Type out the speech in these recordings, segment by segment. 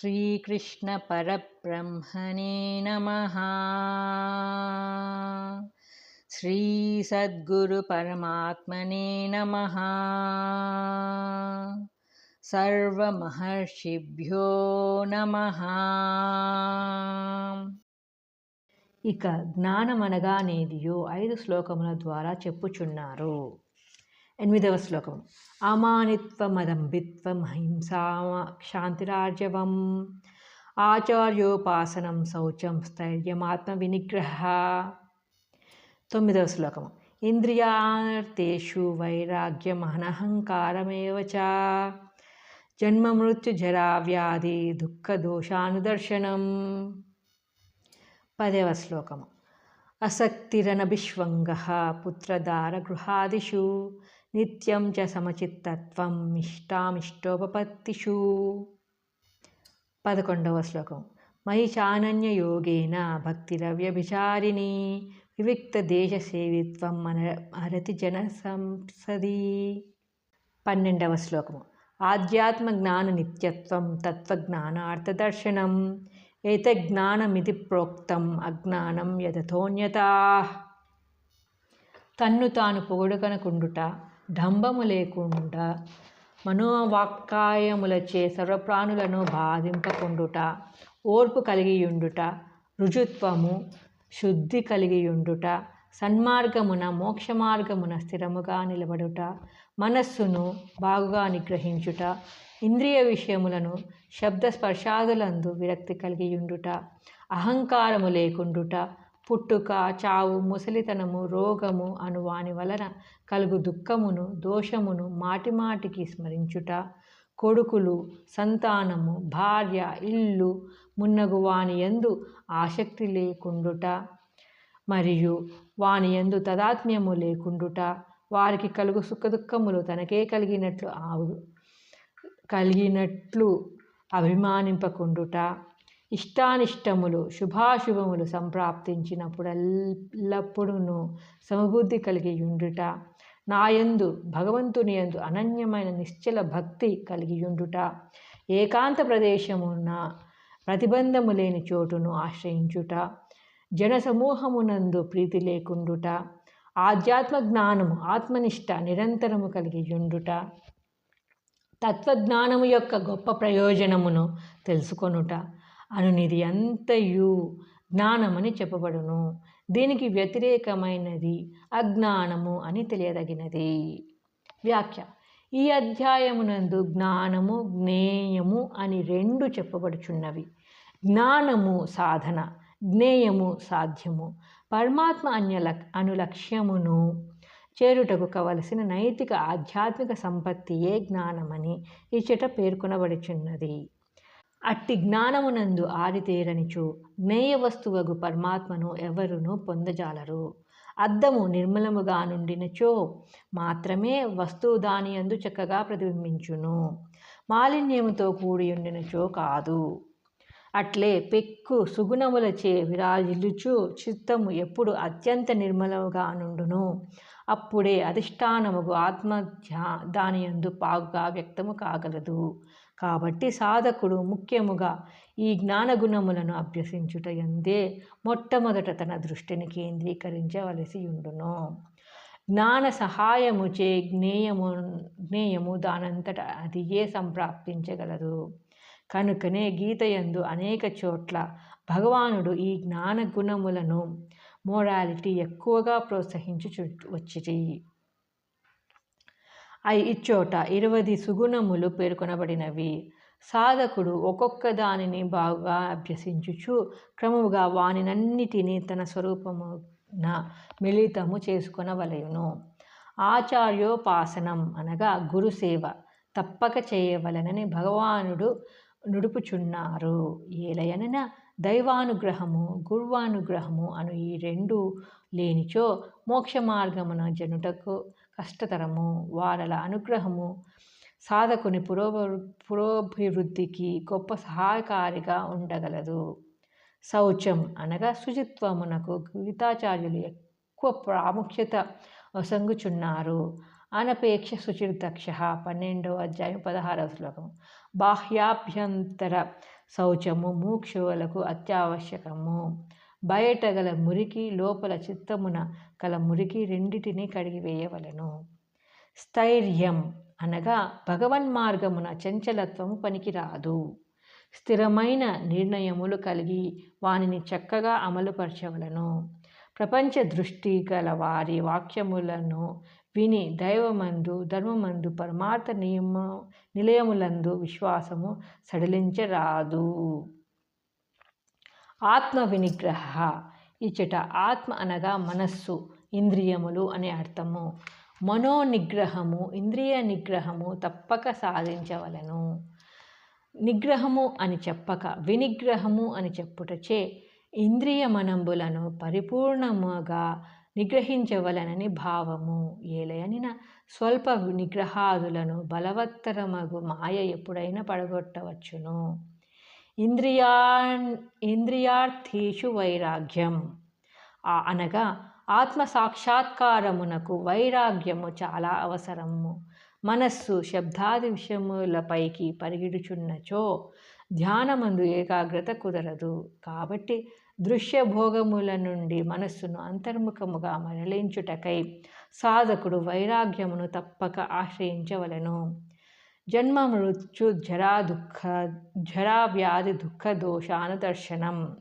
श्रीकृष्णपरब्रह्मणे नमः श्रीसद्गुरुपरमात्मने नमः సర్వమహర్షిభ్యో నమ ఇక జ్ఞానమనగానేదియో ఐదు శ్లోకముల ద్వారా చెప్పుచున్నారు ఎనిమిదవ శ్లోకం. అమానిత్వమదంబిత్వం హింసా శాంతిరార్జవం ఆచార్యోపాసనం శౌచం స్థైర్యమాత్మ వినిగ్రహ తొమ్మిదవ శ్లోకం. ఇంద్రియార్థేషు వైరాగ్యం అనహంకారమేవ చ జరా వ్యాధి దుఃఖ దోషానుదర్శనం పదవ శ్లోకము అసక్తిరనభిష్వంగ పుత్రదార గృహాదిషు నిత్యం చ సమచిత్తత్వం ఇష్టామిష్టోపపత్తిషు. పదకొండవ శ్లోకం. మయి చానన్య యోగేన భక్తిరవ్యభిచారిణి వివిక్త దేశ సేవిత్వం మన అరతి జన సంసది. పన్నెండవ శ్లోకము. ఆధ్యాత్మ జ్ఞాన నిత్యత్వం తత్వజ్ఞానార్థదర్శనం ఏతజ్ఞానమితి ప్రోక్తం అజ్ఞానం యథోన్యత తన్ను తాను పొగుడుకనకుండుట డంబము లేకుండా మనోవాక్కాయములచే సర్వప్రాణులను బాధింపకుండుట ఓర్పు కలిగియుండుట రుజుత్వము శుద్ధి కలిగియుండుట సన్మార్గమున మోక్ష మార్గమున స్థిరముగా నిలబడుట మనస్సును బాగుగా నిగ్రహించుట ఇంద్రియ విషయములను శబ్ద స్పర్శాదులందు విరక్తి కలిగియుండుట అహంకారము లేకుండుట పుట్టుక చావు ముసలితనము రోగము అను వాని వలన కలుగు దుఃఖమును దోషమును మాటిమాటికి స్మరించుట. కొడుకులు సంతానము భార్య ఇల్లు మున్నగు వాని ఎందు ఆసక్తి లేకుండుట. మరియు వాని ఎందు తదాత్మ్యము లేకుండుట. వారికి కలుగు సుఖదుఖములు తనకే కలిగినట్లు ఆవు కలిగినట్లు అభిమానింపకుండుట. ఇష్టానిష్టములు శుభాశుభములు సంప్రాప్తించినప్పుడెల్లప్పుడూ సమబుద్ధి కలిగి ఉండుట నాయందు భగవంతుని యందు అనన్యమైన నిశ్చల భక్తి కలిగి ఉండుట ఏకాంత ప్రదేశమున ప్రతిబంధము లేని చోటును ఆశ్రయించుట జన సమూహమునందు ప్రీతి లేకుండుట ఆధ్యాత్మ జ్ఞానము ఆత్మనిష్ట నిరంతరము కలిగి ఉండుట తత్వజ్ఞానము యొక్క గొప్ప ప్రయోజనమును తెలుసుకొనుట అనునిది అంతయు జ్ఞానమని చెప్పబడును. దీనికి వ్యతిరేకమైనది అజ్ఞానము అని తెలియదగినది. వ్యాఖ్య. ఈ అధ్యాయమునందు జ్ఞానము జ్ఞేయము అని రెండు చెప్పబడుచున్నవి. జ్ఞానము సాధన జ్ఞేయము సాధ్యము. పరమాత్మ అన్య అనులక్ష్యమును చేరుటకు కవలసిన నైతిక ఆధ్యాత్మిక సంపత్తియే జ్ఞానమని ఇచ్చట పేర్కొనబడుచున్నది. అట్టి జ్ఞానమునందు ఆరితేరనిచు జ్ఞేయ వస్తువగు పరమాత్మను ఎవరునూ పొందజాలరు. అద్దము నిర్మలముగా నుండినచో మాత్రమే వస్తువు దాని అందు చక్కగా ప్రతిబింబించును. మాలిన్యముతో కూడి ఉండినచో కాదు. అట్లే పెక్కు సుగుణములచే విరాజిల్లుచు చిత్తము ఎప్పుడు అత్యంత నిర్మలముగా నుండును. అప్పుడే అధిష్టానముగు ఆత్మధ్యా దాని యందు పాగుగా వ్యక్తము కాగలదు. కాబట్టి సాధకుడు ముఖ్యముగా ఈ జ్ఞానగుణములను అభ్యసించుట ఎందే మొట్టమొదట తన దృష్టిని కేంద్రీకరించవలసి ఉండును. జ్ఞాన సహాయము చే జ్ఞేయము జ్ఞేయము దానంతట అది ఏ సంప్రాప్తించగలదు? కనుకనే గీతయందు అనేక చోట్ల భగవానుడు ఈ జ్ఞాన గుణములను మోరాలిటీ ఎక్కువగా ప్రోత్సహించు వచ్చిటి అవి ఇచ్చోట ఇరవై సుగుణములు పేర్కొనబడినవి. సాధకుడు ఒక్కొక్క దానిని బాగా అభ్యసించుచు క్రమముగా వానినన్నిటినీ తన స్వరూపమున మిళితము చేసుకొనవలయును ఆచార్యోపాసనం అనగా గురుసేవ తప్పక చేయవలనని భగవానుడు నుడుపుచున్నారు. ఏలయనన దైవానుగ్రహము గురువానుగ్రహము అను ఈ రెండు లేనిచో మోక్ష మార్గమున జనుటకు కష్టతరము వారల అనుగ్రహము సాధకుని పురో పురోభివృద్ధికి గొప్ప సహాయకారిగా ఉండగలదు. శౌచం అనగా శుచిత్వమునకు గీతాచార్యులు ఎక్కువ ప్రాముఖ్యత వసంగుచున్నారు. అనపేక్ష శుచిర్దక్ష పన్నెండవ అధ్యాయం పదహారవ శ్లోకం బాహ్యాభ్యంతర శౌచము మూక్షువులకు అత్యావశ్యకము. బయట గల మురికి లోపల చిత్తమున గల మురికి రెండిటినీ కడిగివేయవలను స్థైర్యం అనగా భగవన్మార్గమున చంచలత్వము పనికిరాదు. స్థిరమైన నిర్ణయములు కలిగి వానిని చక్కగా అమలుపరచవలను. ప్రపంచ దృష్టి గల వారి వాక్యములను విని దైవమందు ధర్మమందు పరమార్థ నియమ నిలయములందు విశ్వాసము సడలించరాదు. ఆత్మ వినిగ్రహ ఇచ్చట ఆత్మ అనగా మనస్సు ఇంద్రియములు అనే అర్థము. మనోనిగ్రహము ఇంద్రియ నిగ్రహము తప్పక సాధించవలను. నిగ్రహము అని చెప్పక వినిగ్రహము అని చెప్పుటచే ఇంద్రియ మనంబులను పరిపూర్ణముగా నిగ్రహించవలనని భావము. ఏలయనిన స్వల్ప నిగ్రహాదులను బలవత్తరమగు మాయ ఎప్పుడైనా పడగొట్టవచ్చును. ఇంద్రియా ఇంద్రియార్థేషు వైరాగ్యం. అనగా ఆత్మ సాక్షాత్కారమునకు వైరాగ్యము చాలా అవసరము. మనస్సు శబ్దాది విషయములపైకి పరిగిడుచున్నచో ధ్యానమందు ఏకాగ్రత కుదరదు. కాబట్టి దృశ్య భోగముల నుండి మనస్సును అంతర్ముఖముగా మరలించుటకై సాధకుడు వైరాగ్యమును తప్పక ఆశ్రయించవలను. జన్మ మృత్యు జరా దుఃఖ జరా వ్యాధి దుఃఖ దోషానుదర్శనం.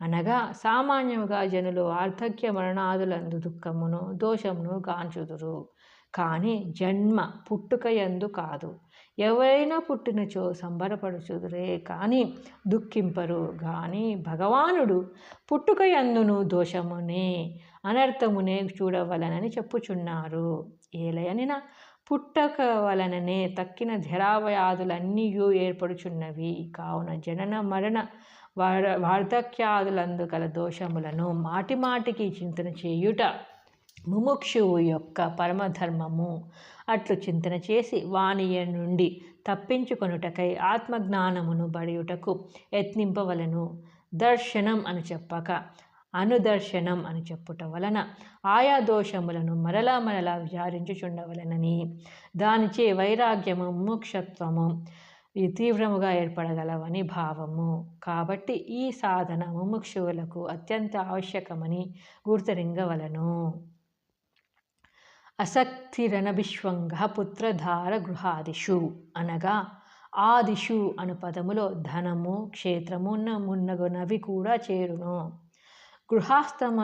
అనగా సామాన్యముగా జనులు వార్ధక్య మరణాదులందు దుఃఖమును దోషమును గాంచుదురు. కానీ జన్మ పుట్టుక ఎందు కాదు. ఎవరైనా పుట్టినచో సంబరపడుచుదురే కానీ దుఃఖింపరు. కానీ భగవానుడు పుట్టుక ఎందును దోషమునే అనర్థమునే చూడవలనని చెప్పుచున్నారు. ఏలయనిన పుట్టక వలననే తక్కిన ధరావయాదులన్నీ ఏర్పడుచున్నవి. కావున జనన మరణ వార్ధక్యాదులందు గల దోషములను మాటి మాటికి చింతన చేయుట ముముక్షువు యొక్క పరమధర్మము. అట్లు చింతన చేసి వాణియ నుండి తప్పించుకొనుటకై ఆత్మజ్ఞానమును బడియుటకు యత్నింపవలను. దర్శనం అని చెప్పక అనుదర్శనం అని చెప్పుట వలన ఆయా దోషములను మరలా మరలా విచారించుచుండవలనని. దానిచే వైరాగ్యము ముక్షత్వము ముముక్షత్వము తీవ్రముగా ఏర్పడగలవని భావము. కాబట్టి ఈ సాధన ముముక్షువులకు అత్యంత ఆవశ్యకమని గుర్తరింగవలను. అసక్తిరనభిష్వంగ పుత్రధార గృహాదిషు అనగా ఆదిషు అను పదములో ధనము క్షేత్రమున్న మున్నగునవి కూడా చేరును. గృహస్థమ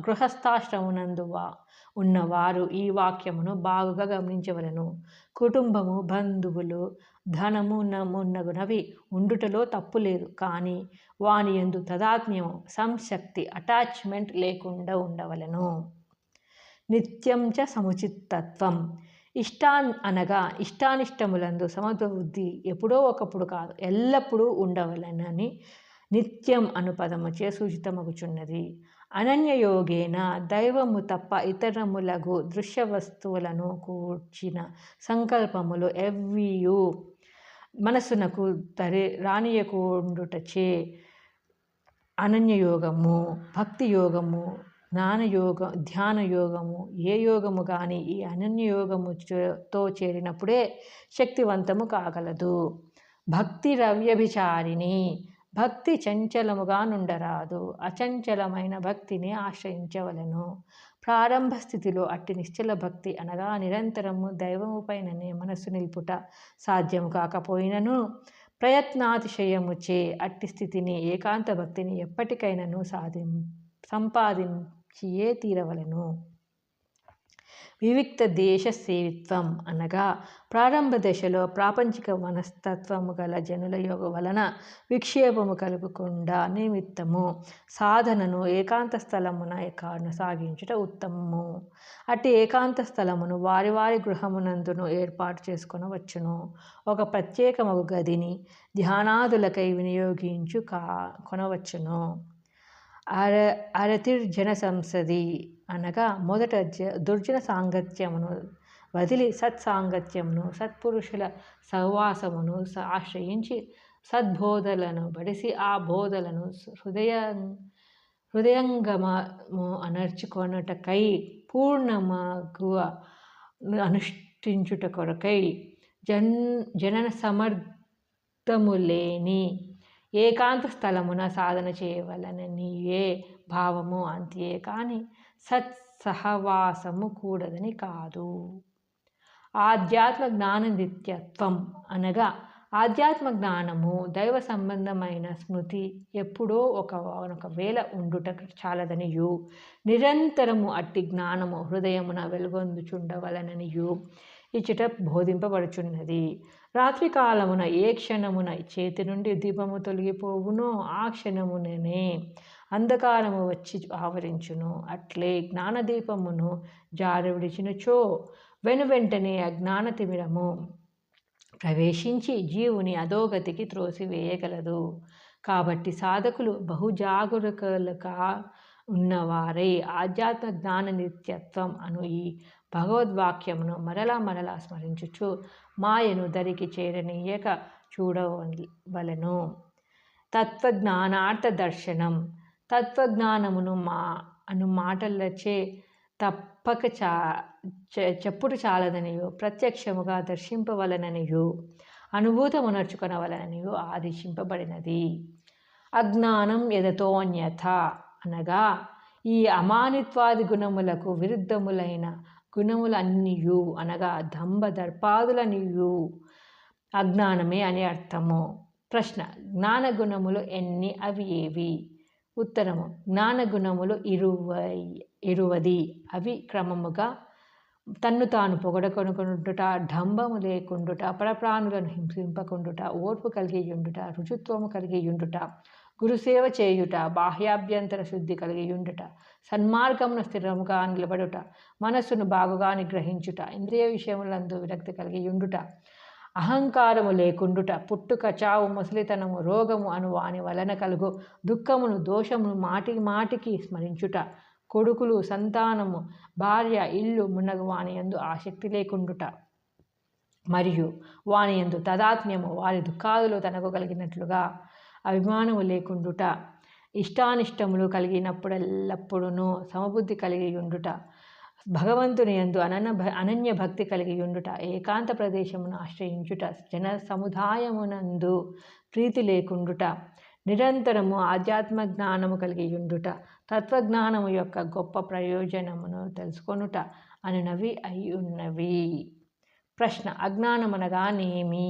గృహస్థాశ్రమునందు ఉన్నవారు ఈ వాక్యమును బాగుగా గమనించవలను. కుటుంబము బంధువులు ధనము నమున్నగునవి ఉండుటలో తప్పు లేదు. కానీ వాని ఎందు తదాత్మ్యం సంశక్తి అటాచ్మెంట్ లేకుండా ఉండవలను. నిత్యం చ సముచితత్వం ఇష్టాన్ అనగా ఇష్టానిష్టములందు సమబుద్ధి ఎప్పుడో ఒకప్పుడు కాదు ఎల్లప్పుడూ ఉండవలనని నిత్యం అను పదముచే సూచితమగుచున్నది అనన్యయోగేన దైవము తప్ప ఇతరములగు దృశ్య వస్తువులను కూర్చిన సంకల్పములు ఎవ్వియు మనసునకు తరి రానియకుండుటచే అనన్యయోగము భక్తి యోగము జ్ఞానయోగ ధ్యాన యోగము ఏ యోగము కానీ ఈ అనన్యయోగముతో చేరినప్పుడే శక్తివంతము కాగలదు. భక్తి రవ్యభిచారిణి భక్తి చంచలముగా నుండరాదు. అచంచలమైన భక్తిని ఆశ్రయించవలను. ప్రారంభ స్థితిలో అట్టి నిశ్చల భక్తి అనగా నిరంతరము దైవముపైననే మనస్సు నిలుపుట సాధ్యము కాకపోయినను ప్రయత్నాతిశయముచే అట్టి స్థితిని ఏకాంత భక్తిని ఎప్పటికైనను సాధి సంపాదించియే తీరవలను. వివిక్త దేశ సేవిత్వం అనగా ప్రారంభ దశలో ప్రాపంచిక మనస్తత్వము గల జనుల యోగ వలన విక్షేపము కలుగకుండా నిమిత్తము. సాధనను ఏకాంత స్థలమున కొనసాగించుట ఉత్తమము. అట్టి ఏకాంత స్థలమును వారి వారి గృహమునందును ఏర్పాటు చేసుకొనవచ్చును. ఒక ప్రత్యేకమగు గదిని ధ్యానాదులకై వినియోగించు కా కొనవచ్చును. అర అరతిర్జన సంసది అనగా మొదట జ దుర్జన సాంగత్యమును వదిలి సత్సాంగత్యమును సత్పురుషుల సహవాసమును ఆశ్రయించి సద్బోధలను బడిసి ఆ బోధలను హృదయ హృదయంగమము అనర్చుకొనుటకై పూర్ణమగు అనుష్ఠించుట కొరకై జన్ జనన సమర్థము లేని ఏకాంత స్థలమున సాధన చేయవలనని ఏ భావము అంతే కానీ సత్సహవాసము కూడదని కాదు. ఆధ్యాత్మ జ్ఞాన నిత్యత్వం అనగా ఆధ్యాత్మ జ్ఞానము దైవ సంబంధమైన స్మృతి ఎప్పుడో ఒక ఒకవేళ ఉండుట చాలదనియు. నిరంతరము అట్టి జ్ఞానము హృదయమున వెలుగొందుచుండవలననియు. ఇచ్చట బోధింపబడుచున్నది. రాత్రికాలమున ఏ క్షణమున చేతి నుండి దీపము తొలగిపోవునో ఆ క్షణముననే అంధకారము వచ్చి ఆవరించును. అట్లే జ్ఞానదీపమును జారవిడిచినచో వెను వెంటనే అజ్ఞాన తిమిరము ప్రవేశించి జీవుని అధోగతికి త్రోసివేయగలదు. కాబట్టి సాధకులు బహుజాగరూకలుగా ఉన్నవారై ఆధ్యాత్మ జ్ఞాన నిత్యత్వం అను ఈ భగవద్వాక్యమును మరలా మరలా స్మరించుచు మాయను దరికి చేరనీయక చూడవలెను. తత్వజ్ఞానార్థ దర్శనం తత్వజ్ఞానమును మా అను మాటలచే తప్పక చా చెప్పుడు చాలదనియు ప్రత్యక్షముగా దర్శింపవలననియు అనుభూతమునర్చుకొనవలననియు ఆదేశింపబడినది. అజ్ఞానం ఎదతోన్యత అనగా ఈ అమానిత్వాది గుణములకు విరుద్ధములైన గుణములన్నీయు అనగా దంభ దర్పాదులనియు. అజ్ఞానమే అని అర్థము. ప్రశ్న జ్ఞాన గుణములు ఎన్ని అవి ఏవి? ఉత్తరము. జ్ఞాన గుణములు ఇరువై ఇరువది. అవి క్రమముగా తన్ను తాను పొగడకొనుకుండుట డంబము లేకుండుట పరప్రాణులను హింసింపకుండుట ఓర్పు కలిగి ఉండుట రుచిత్వము కలిగి ఉండుట గురుసేవ చేయుట బాహ్యాభ్యంతర శుద్ధి కలిగి ఉండుట సన్మార్గమును స్థిరముగా నిలబడుట మనస్సును బాగుగా నిగ్రహించుట ఇంద్రియ విషయములందు విరక్తి కలిగి ఉండుట అహంకారము లేకుండుట పుట్టుక చావు ముసలితనము రోగము అను వాని వలన కలుగు. దుఃఖమును దోషమును మాటి మాటికి స్మరించుట. కొడుకులు సంతానము భార్య ఇల్లు మున్నగు వాని ఎందు ఆసక్తి లేకుండుట. మరియు వాని ఎందు తదాత్మ్యము వారి దుఃఖాదులు తనకు కలిగినట్లుగా అభిమానము లేకుండుట. ఇష్టానిష్టములు కలిగినప్పుడెల్లప్పుడూ సమబుద్ధి కలిగి ఉండుట భగవంతుని ఎందు అనన అనన్య భక్తి కలిగి ఉండుట ఏకాంత ప్రదేశమును ఆశ్రయించుట జన సముదాయమునందు ప్రీతి లేకుండుట నిరంతరము ఆధ్యాత్మ జ్ఞానము కలిగి ఉండుట తత్వజ్ఞానము యొక్క గొప్ప ప్రయోజనమును తెలుసుకొనుట అనునవి అయి ఉన్నవి ప్రశ్న అజ్ఞానమనగానేమి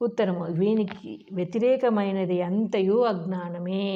ఉత్తరము వీనికి వ్యతిరేకమైనది అంతయు అజ్ఞానమే.